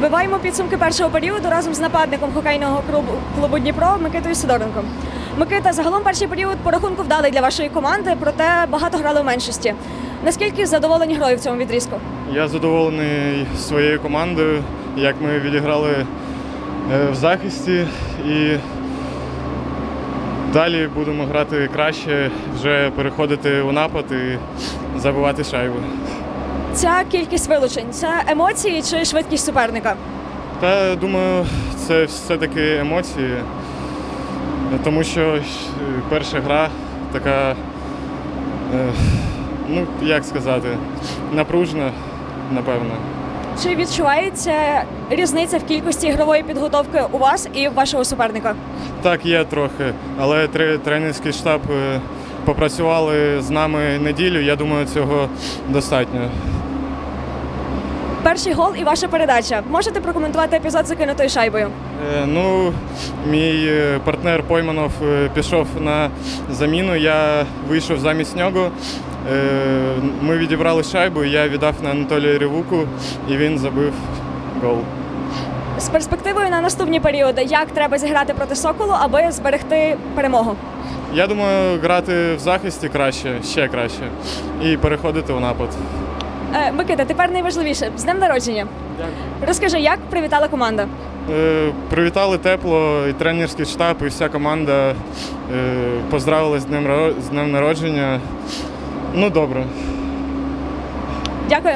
Підбиваємо підсумки першого періоду разом з нападником хокейного клубу, клубу Дніпро Микитою Сидоренком. Микита, загалом перший період по рахунку вдалий для вашої команди, проте багато грали в меншості. Наскільки задоволені грою в цьому відрізку? Я задоволений своєю командою, як ми відіграли е, в захисті і далі будемо грати краще, вже переходити у напад і забивати шайбу. Ця кількість вилучень це емоції чи швидкість суперника? Та думаю, це все-таки емоції, тому що е, перша гра така, е, ну як сказати, напружена, напевно. Чи відчувається різниця в кількості ігрової підготовки у вас і у вашого суперника? Так, є трохи, але тре- тренерський штаб е, попрацювали з нами неділю. Я думаю, цього достатньо. Перший гол і ваша передача. Можете прокоментувати епізод з закинутою шайбою? Е, Ну, мій е, партнер Пойманов е, пішов на заміну. Я вийшов замість нього. Е, Ми відібрали шайбу, я віддав на Анатолія Ревуку, і він забив гол. З перспективою на наступні періоди, як треба зіграти проти Соколу, аби зберегти перемогу? Я думаю, грати в захисті краще, ще краще, і переходити у напад. Е, Микита, тепер найважливіше з днем народження. Дякую. Розкажи, як привітала команда? Е, Привітали тепло, і тренерський штаб, і вся команда е, поздравили з днем, з днем народження. Ну, добре. Дякую.